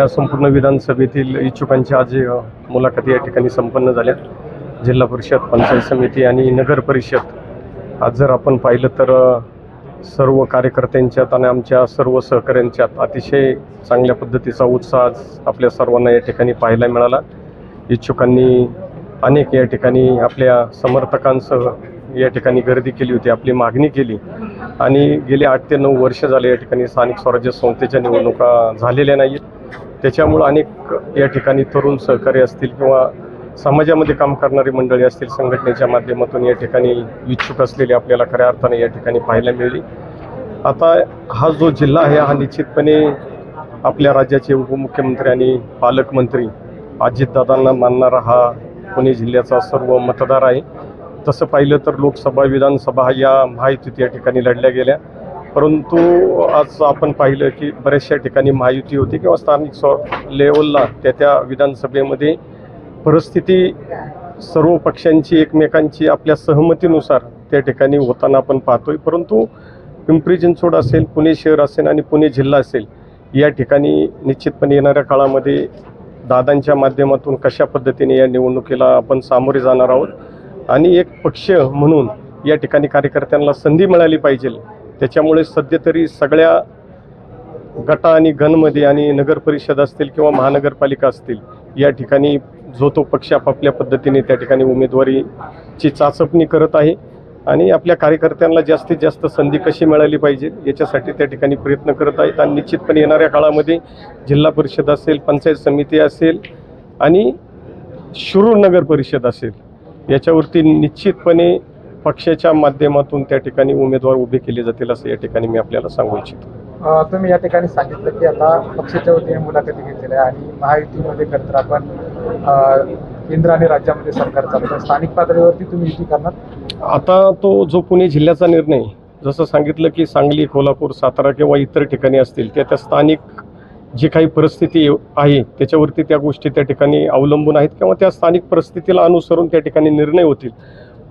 या संपूर्ण विधानसभेतील इच्छुकांच्या आज मुलाखती या ठिकाणी संपन्न झाल्या. जिल्हा परिषद पंचायत समिती आणि नगर परिषद. आज जर आपण पाहिलं तर सर्व कार्यकर्त्यांच्यात आणि आमच्या सर्व सहकाऱ्यांच्यात अतिशय चांगल्या पद्धतीचा उत्साह आज आपल्या सर्वांना या ठिकाणी पाहायला मिळाला. इच्छुकांनी अनेक या ठिकाणी आपल्या समर्थकांसह या ठिकाणी गर्दी केली होती आपली मागणी केली. आणि गेले आठ ते नऊ वर्ष झाले या ठिकाणी स्थानिक स्वराज्य संस्थेच्या निवडणुका झालेल्या नाहीत त्याच्यामुळं अनेक या ठिकाणी तरुण सहकारी असतील किंवा समाजामध्ये काम करणारी मंडळी असतील संघटनेच्या माध्यमातून या ठिकाणी इच्छुक असलेली आपल्याला खऱ्या अर्थाने या ठिकाणी पाहायला मिळाली. आता हा जो जिल्हा आहे हा निश्चितपणे आपल्या राज्याचे उपमुख्यमंत्री आणि पालकमंत्री अजितदादांना मानणारा हा पुणे जिल्ह्याचा सर्व मतदार आहे. तसं पाहिलं तर लोकसभा विधानसभा या महायुतीत या ठिकाणी लढल्या गेल्या. परंतु आज आपण पाहिलं की बऱ्याचशा ठिकाणी महायुती होती किंवा स्थानिक स्व लेवलला त्या त्या विधानसभेमध्ये परिस्थिती सर्व पक्षांची एकमेकांची आपल्या सहमतीनुसार त्या ठिकाणी होताना आपण पाहतोय. परंतु पिंपरी चिंचवड असेल पुणे शहर असेल आणि पुणे जिल्हा असेल या ठिकाणी निश्चितपणे येणाऱ्या काळामध्ये दादांच्या माध्यमातून कशा पद्धतीने या निवडणुकीला आपण सामोरे जाणार आहोत? आणि एक पक्ष म्हणून या ठिकाणी कार्यकर्त्यांना संधी मिळाली पाहिजे. त्याच्यामुळे सध्या तरी सगळ्या गटा आणि गणमध्ये आणि नगर परिषद असतील किंवा महानगरपालिका असतील या ठिकाणी जो तो पक्ष आपापल्या पद्धतीने त्या ठिकाणी उमेदवारीची चाचपणी करत आहे आणि आपल्या कार्यकर्त्यांना जास्तीत जास्त संधी कशी मिळाली पाहिजे याच्यासाठी त्या ठिकाणी प्रयत्न करत आहेत आणि निश्चितपणे येणाऱ्या काळामध्ये जिल्हा परिषद असेल पंचायत समिती असेल आणि शुरूर नगर परिषद असेल याच्यावरती निश्चितपणे पक्षाच्या माध्यमातून त्या ठिकाणी उमेदवार उभे केले जातील असं या ठिकाणी मी आपल्याला सांगू इच्छितो. तुम्ही या ठिकाणी सांगितलं की आता पक्षाच्या वतीने मुलाखती घेतलेल्या आहे आणि महायुतीमध्ये खरं तर आपण केंद्र आणि राज्यामध्ये सरकार चालवतं स्थानिक पातळीवरती तुम्ही युती करणार? आता तो जो पुणे जिल्ह्याचा निर्णय जसं सांगितलं की सांगली कोल्हापूर सातारा किंवा इतर ठिकाणी असतील त्या त्या स्थानिक जी काही परिस्थिती आहे त्याच्यावरती त्या गोष्टी त्या ठिकाणी अवलंबून आहेत किंवा त्या स्थानिक परिस्थितीला अनुसरून त्या ठिकाणी निर्णय होतील.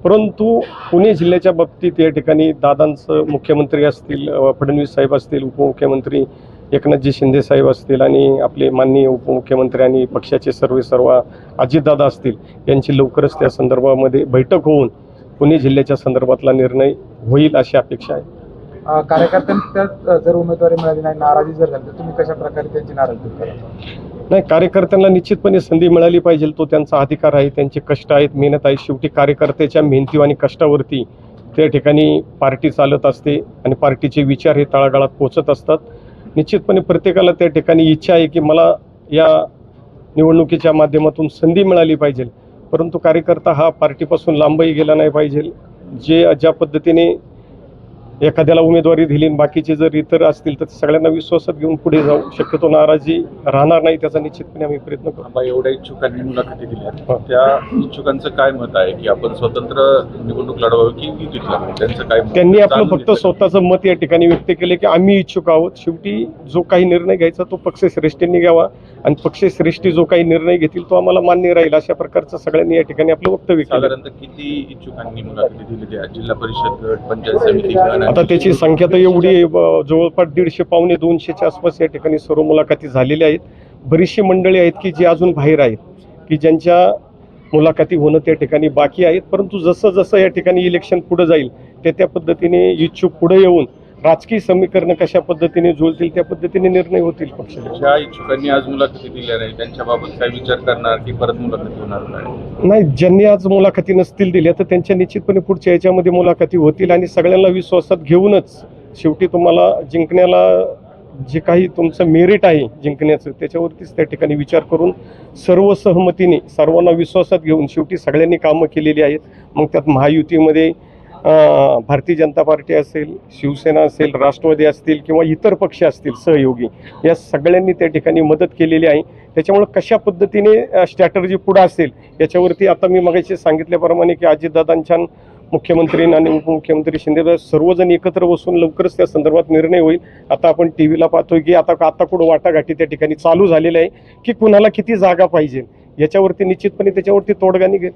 परंतु पुणे जिल्ह्याच्या बाबतीत या ठिकाणी दादांचं मुख्यमंत्री असतील फडणवीस साहेब असतील उपमुख्यमंत्री एकनाथजी शिंदे साहेब असतील आणि आपले माननीय उपमुख्यमंत्री आणि पक्षाचे सर्व सर्व अजितदादा असतील यांची लवकरच त्या संदर्भामध्ये बैठक होऊन पुणे जिल्ह्याच्या संदर्भातला निर्णय होईल अशी अपेक्षा आहे. कार्यकर्त्यांनी कार्यकर्त्यांच्या जर उमेदवारी मिळाली नाही नाराजी जर झाली तर तुम्ही कशा प्रकारे त्यांची नाराजी नाही कार्यकर्त्यांना निश्चितपणे संधी मिळाली पाहिजे. तो त्यांचा अधिकार आहे त्यांचे कष्ट आहेत. मेहनत आहे. शेवटी कार्यकर्त्याच्या मेहनती आणि कष्टावरती त्या ठिकाणी पार्टी चालत असते आणि पार्टीचे विचार हे तळागाळात पोचत असतात. निश्चितपणे प्रत्येकाला त्या ठिकाणी इच्छा आहे की मला या निवडणुकीच्या माध्यमातून संधी मिळाली पाहिजे. परंतु कार्यकर्ता हा पार्टीपासून लांबही गेला नाही पाहिजे. जे ज्या पद्धतीने एखाद्याला उमेदवारी दिली बाकीचे जर इतर असतील तर सगळ्यांना विश्वासात घेऊन पुढे जाऊ. शक्यतो नाराजी राहणार नाही त्याचा निश्चितपणे आम्ही प्रयत्न करू. एवढ्या इच्छुकांनी मुलाखती. दिल्या. त्या इच्छुकांचं काय मत आहे की आपण स्वतंत्र निवडणूक लढवावी की त्यांचं काय? त्यांनी आपलं फक्त. स्वतःचं मत या ठिकाणी व्यक्त केले की आम्ही इच्छुक आहोत. शेवटी जो काही निर्णय घ्यायचा तो पक्षश्रेष्ठींनी घ्यावा आणि पक्षश्रेष्ठी जो काही निर्णय घेतील तो आम्हाला मान्य राहील अशा प्रकारचं सगळ्यांनी या ठिकाणी आपलं वक्तव्य केलं. साधारणतः किती इच्छुकांनी मुलाखती दिलेली जिल्हा परिषद गट पंचायत समिती आता त्याची संख्या तर एवढी जवळपास दीडशे पावणे दोनशेच्या आसपास या ठिकाणी सर्व मुलाखती झालेल्या आहेत. बरीचशी मंडळी आहेत की जी अजून बाहेर आहेत की ज्यांच्या मुलाखती होणं त्या ठिकाणी बाकी आहेत. परंतु जसं जसं या ठिकाणी इलेक्शन पुढे जाईल त्या त्या पद्धतीने इच्छुक पुढे येऊन राजकीय समीकरणं कशा पद्धतीने जुळतील त्या पद्धतीने निर्णय होतील पक्षाचे. ज्या इच्छुकांनी आज मुलाखती दिल्या नाही त्यांच्याबाबत काय विचार करणार की परत मुलाखती होणार नाही? नाही ज्यांनी आज मुलाखती नसतील दिल्या तर त्यांच्या निश्चितपणे पुढच्या याच्यामध्ये मुलाखती होतील आणि सगळ्यांना विश्वासात घेऊनच शेवटी तुम्हाला जिंकण्याला जे काही तुमचं मेरिट आहे जिंकण्याचं त्याच्यावरतीच त्या ठिकाणी विचार करून सर्व सहमतीने सर्वांना विश्वासात घेऊन शेवटी सगळ्यांनी कामं केलेली आहेत. मग त्यात महायुतीमध्ये भारतीय जनता पार्टी असेल शिवसेना असेल राष्ट्रवादी असतील किंवा इतर पक्ष असतील सहयोगी या सगळ्यांनी त्या ठिकाणी मदत केलेली आहे. त्याच्यामुळं कशा पद्धतीने स्ट्रॅटर्जी पुढं असेल याच्यावरती आता मी मगाशी सांगितल्याप्रमाणे की अजितदादांच्या मुख्यमंत्री आणि उपमुख्यमंत्री शिंदे सर्वजण एकत्र बसून लवकरच त्या संदर्भात निर्णय होईल. आता आपण टी व्हीला पाहतोय की आता आता कुठं वाटाघाटी त्या ठिकाणी चालू झालेल्या आहे की कुणाला किती जागा पाहिजे याच्यावरती निश्चितपणे त्याच्यावरती तोडगा निघेल.